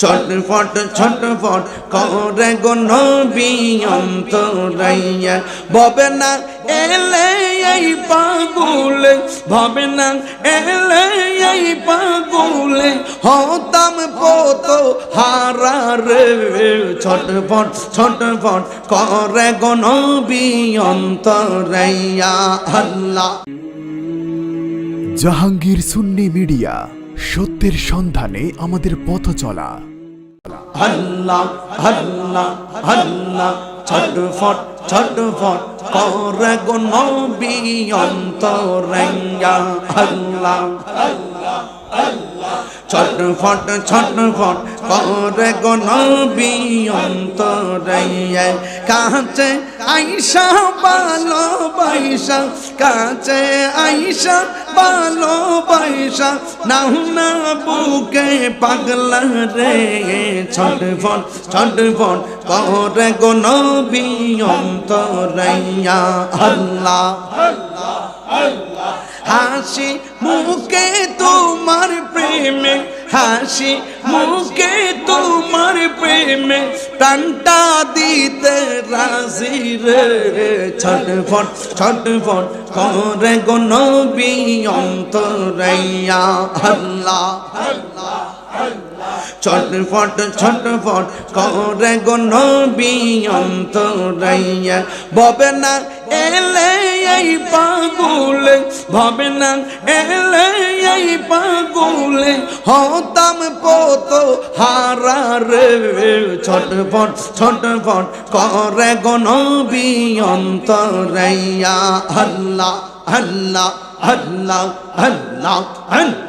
ছটফট ছটফট করে গো নবী অন্তরাইয়া। ববে না এলে এই পাগুলে, ভবে না এলে এই পাগুলে, হতাম পত হারা রে। ছটফট ছটফট করে গো নবী অন্তরাইয়া, আল্লাহ। জাহাঙ্গীর সুন্নি মিডিয়া সত্যের সন্ধানে আমাদের পথ চলা। আল্লাহ আল্লাহ আল্লাহ ছটফট করে গো নবী অন্তরঙ্গা। কাছে আইসা ভালো বাইসা কাছে আইসা ভালো বাইসা নাও না বুকে পাগলা রে ছটফট ছটফট করে গো নবী অন্তরাইয়া আল্লাহ। হাসি মুখে তোমার প্রেমে হাসি মুখে তোমার প্রেমে প্রাণটা দিতে রাজি রে। ছটফট ছটফট করে গো নবী অন্তরাইয়া। আল্লাহ ছটফট ছটফট করে গো নবী অন্তরাইয়া। ববে না এলে এই পাগুলে, ভবে না এলে এই পাগুলে, হতাম পত হারা রে ছটফট ছটফট করে গো নবী অন্তরাইয়া। আল্লাহ আল্লাহ আল্লাহ আল্লাহ আল্লাহ।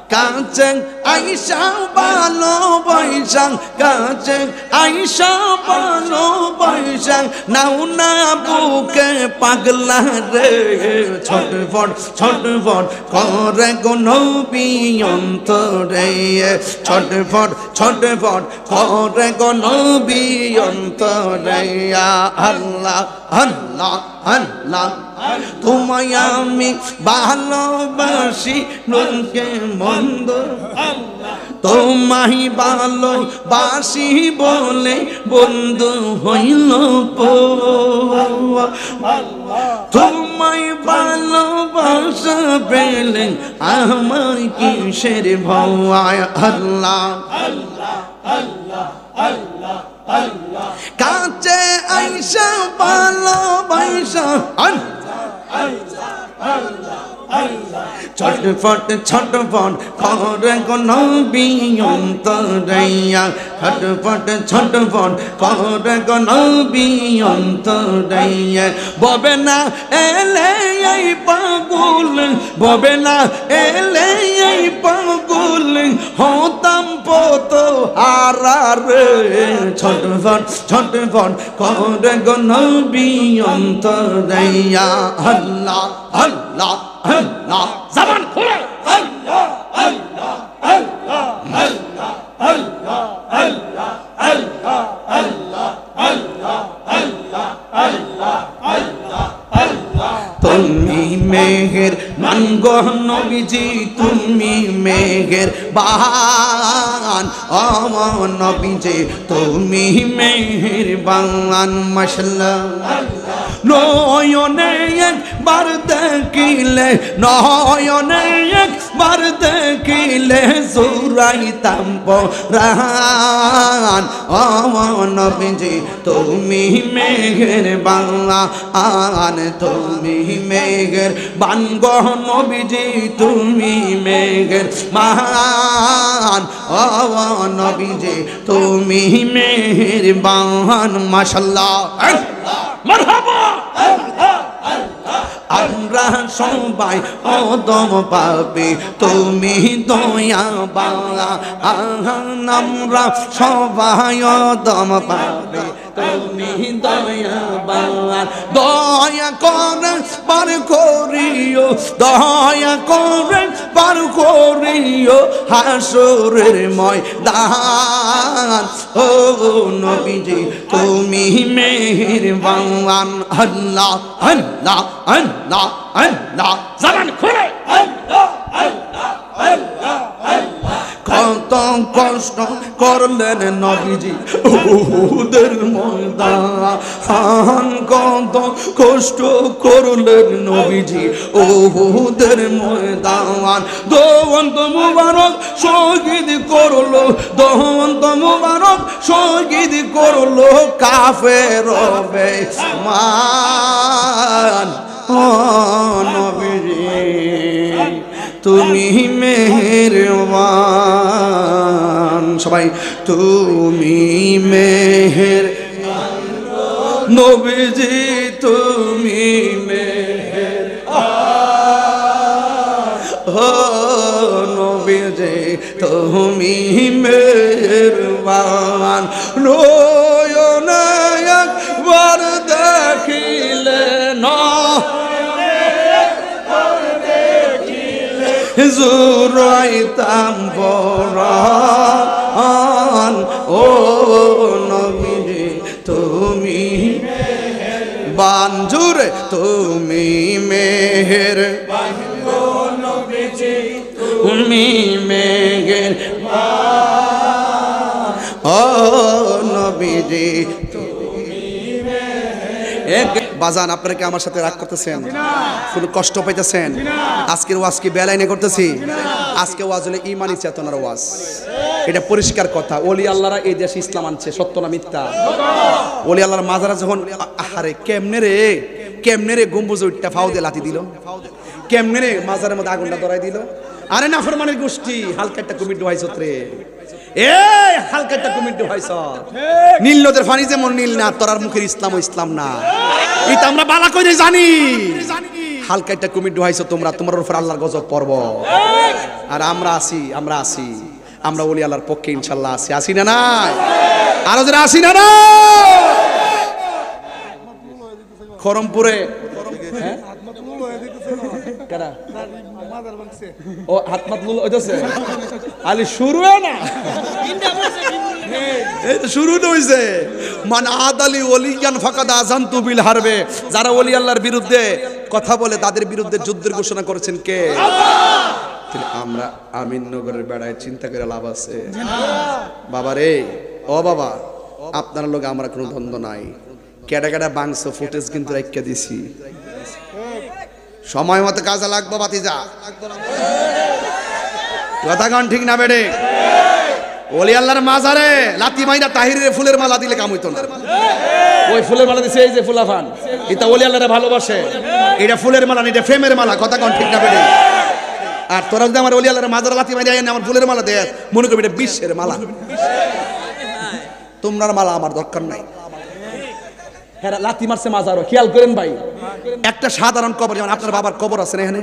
কাছে আইসা ভালো বৈশাখ কাছে আইসা ভালো বৈশাখ নাও না বুকে পাগলা রে, ছটফট ছটফট করে গো নবী অন্তরে। ছটফট ছটফট করে গো নবী অন্তরে। আল্লাহ আল্লাহ আল্লাহ, তোমায় আমি ভালোবাসি লোকে মন্দ তোমায় ভালোবাসি বলে বন্ধু হইল পো ভালোবাসা পেলে আমার কিসের ভয়? আল্লাহ, কাছে আইসা ভালোবাসা। ছটফট ছটফট করে কোন বিয়ন্তরাইয়া ছটফট ছটফট করে কোন বিয়ন্তরাইয়া ববে না এলে এই পাগুল, ববে না এলে এই পাগুল, হতাম পত হারার ছটফট ছটফট করে কোন বিয়ন্তরাইয়া আল্লাহ আল্লাহ। আল্লাহ জবান খুলে। তুমি মেঘের মানগ নবীজি, তুমি মেঘের বান ও নবীজি, তুমি মেঘের বান মশলা নয়নে একবার দেখিলে, নয়নে একবার দেখিলে সুরাইতাম পরান ও নবীজি, তুমি মেঘের বাংলা আন তুমি মেঘের বানগ নবীজি, তুমি মেঘের মান। ও নবীজি, তুমি মেঘের বান মাশাল্লাহ। মারহাবা! আমরা সবাই অদম পাবে তুমি দয়া বাংলা আমরা সবাই অদম পাবে তুমি দয়া বাংলা দয়া করে পার করিও, দয়া করে পার করিও হাসরের ময়দান। ও নবীজি, তুমি মেহেরবান। আল্লাহ আল্লাহ আল্লাহ। আল্লাহ আল্লাহ জবান খুলে কত কষ্ট করলেন নবীজি উহুদের ময়দান। কত কষ্ট করলেন নবীজি উহুদের ময়দান। দোয়ন্ত মুবারক শহীদ করল দোয়ন্ত মুবারক শহীদ করল কাফের মা তুমি মেহেরবান। সবাই, তুমি মেহের নবীজি, তুমি মেহের ও নবীজি, তুমি মেহেরবান। নয়নে একবার দেখিলে জুরাইতাম বরান ও নবীজি তুমি বাঞ্জুর তুমি মেহের। তুমি মেঘের ও নবীজি এক বাজান আপনারা কি আমার সাথে রাগ করতেছেন। কোনো কষ্ট পাইতেছেন? আজকের ওয়াজ কি বেলাইনে করতেছি? আজকে ওয়াজ হলে ইমানি চেতনার ওয়াজ। এটা পরিষ্কার কথা। ওলি আল্লাহরা এই দেশে ইসলাম আনছে, সত্য না মিথ্যা? ওলি আল্লাহর মাজারা যখন, আহারে, কেমনে রে? কেমনে রে গম্বুজ উঠটা ফাউ দিয়ে লাথি দিল? কেমনে রে মাজারের মধ্যে আগুনটা ধরাই দিল? আরে নাফরমানের গোষ্ঠী, হালকা একটা কমিটি হয়েছ রে। এ হালকা একটা কমিটি হয়েছ নীল নদের ফানি যেমন নীল না, তোরার মুখের ইসলাম ইসলাম না। এটা আমরা বালা করে জানি। হালকা একটা কুমির হয়েছ তোমরা তোমার উপর আল্লাহর গজব পর্ব আর আমরা আসি আমরা আসি আমরা ওলি আল্লাহর পক্ষে ইনশাল্লাহ আসি আসি না নাই? আরও যারা আসি না না খরমপুরে? হ্যাঁ? কারা? ও হাত মাত হইতেছে। আলি শুরু না। এই তো শুরু হইছে। মান আদালি ওলিয়ান ফাকাদ আজানতু বিল হারবে। যারা ওলি আল্লাহর বিরুদ্ধে কথা বলে তাদের বিরুদ্ধে যুদ্ধের ঘোষণা করেছেন কে? তাহলে আমরা আমিননগরের বেড়ায় চিন্তা করে লাভ আছে। বাবা রে ও বাবা আপনার লোক আমরা কোনো দ্বন্দ্ব নাই। কেডা কেডা বাংশ ফুটেজ কিন্তু রেখে দিছি। সময় মতো কাজে লাগবো বাতিজা কথা কন ঠিক না বেড়ে? ওলি আল্লাহর মাজারে লাতি মাইনা তাহিরের ফুলের মালা দিলে কাম হইতো না। ওই ফুলের মালা দিছে এই যে ফুলাফান। এটা ওলি আল্লাহরে ভালোবাসে। এটা ফুলের মালা এটা ফ্রেমের মালা কথা কন ঠিক না বেড়ে? আর তোরা যদি আমার ওলি আল্লাহর মাজারে লাতি এনে আমার ফুলের মালা দেয় মনে করবি এটা বিশ্বের মালা। তোমরার মালা আমার দরকার নাই। হ্যাঁ লাতি মারছে মাজারও। খেয়াল করেন ভাই। একটা সাধারণ কবর যেমন আপনার বাবার কবর আছে এখানে?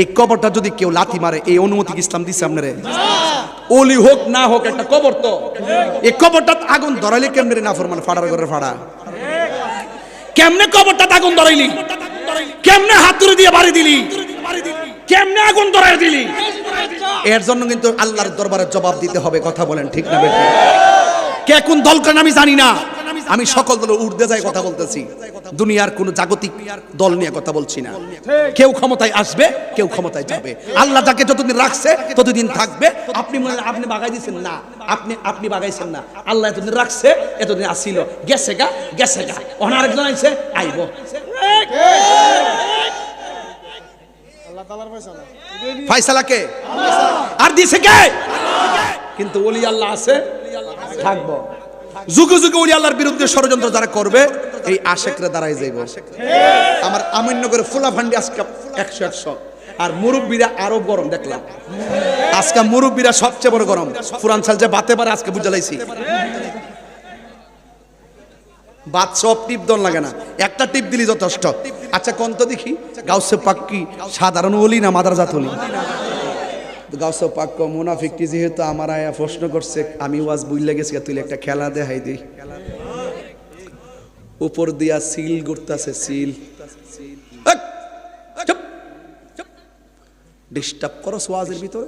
এই কবরটা যদি কেউ লাথি মারে এই অনুমতি ইসলাম দিচ্ছে আপনারে? ওলি হোক না হোক একটা কবর তো। এই কবরটা আগুন ধরাইলে কেমনে না ফরমান ফাড়ার করে ফাড়া। কেমনে কবরটা আগুন ধরাইলি? কেমনে হাত ধরে দিয়ে বাড়ি দিলি? কেমনে আগুন ধরাই দিলি? এর জন্য কিন্তু আল্লাহর দরবারে জবাব দিতে হবে কথা বলেন ঠিক না? কে কোন দল করেন আমি জানি না। আমি সকল দলের ঊর্ধ্বে যাই কথা বলতেছি। দুনিয়ার কোন জাগতিক দল নিয়ে কথা বলছি না। কেউ ক্ষমতায় আসবে, কেউ ক্ষমতায় যাবে। আল্লাহ যাকে যতদিন রাখছে, ততদিন থাকবে। আপনি মনে আপনি বাগাই দিয়েছেন না। আপনি আপনি বাগাইছেন না। আল্লাহ এতদিন রাখছে, এতদিন আসিল। গেছে গা গেছে গা। ওখানে আরেকজন আইছে, আইব। ফাইসালা কে? আর দিছে কে? কিন্তু ওলি আল্লাহ আছে, থাকব। যুগে যুগে ওলি আল্লাহর বিরুদ্ধে ষড়যন্ত্র যারা করবে, এই আশেকরা দাঁড়াই যাইব। আমার আমিননগরে ফুলা ফান্ডি আজকে একশো একশো। আর মুরব্বীরা আরও গরম, দেখলাম। আজকে মুরব্বীরা সবচেয়ে বড় গরম। ফুরান সাল যে বাতে পারে, আজকে বুঝালাইছি বাদ সব টিপ দন লাগে না। একটা টিপ দিলি যথেষ্ট। আচ্ছা কন্ত দেখি? গাউসে পাক্কি, সাধারণ ওলি না মাদার জাত ওলি? গাউসে পাক্ক মুনাফিকটি যেহেতু আমার আয়া প্রশ্ন করছে আমি ওয়াজ বুঝলে গেছি তুই একটা খেলা দেখাই দিই উপর দিয়া সিল করতেছে সিল। ডিস্টার্ব করো ওয়াজের ভিতরে।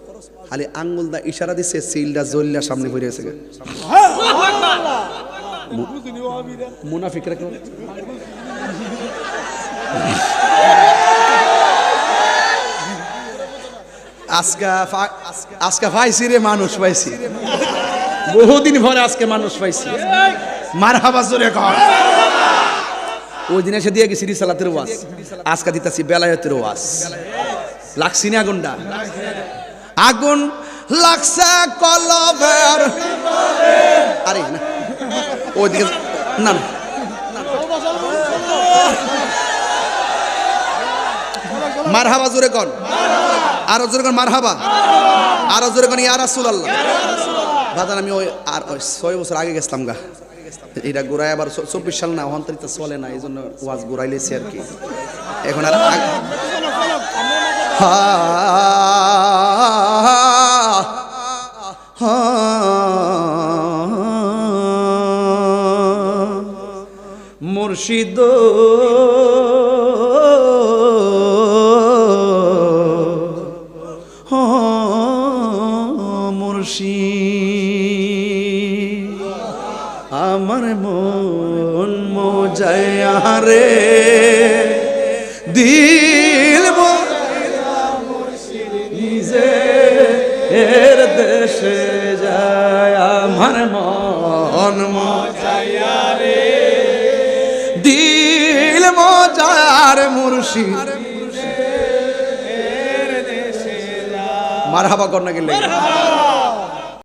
খালি আঙ্গুল দা ইশারা দিছে সিলটা জল্লা সামনে পড়ে আছে মুনাফিকরা কেন আজকা আজকা পাইছি রে, মানুষ পাইছি। বহুদিন পরে আজকে মানুষ পাইছি। মার হাবা জোরে কর। ওই দিন এসে দিয়ে গেছি রিসালাতের ওয়াজ। আজকা দিতেছি বেলায়তের ওয়াজ। লাগছি না আগুনটা? আগুন লাগছে কলবের। আরে, না। ওইদিকে না না। মার হাবা জোরে কন আরও মার হাবা আরও জোরে কন ইয়া রাসূলুল্লাহ বাদান আমি ওই আর ওই ছয় বছর আগে গেছিলাম গা এটা ঘুরাই আবার চব্বিশ সাল না অন্তরিত চলে না এই জন্য ওয়াজ ঘুরাইলেছি আর কি এখন আর মুর্শিদ দেশে যায় আমার মন মজাইয়া রে। দিল মজার মুর্শিদ। মারহাবা না গেলে।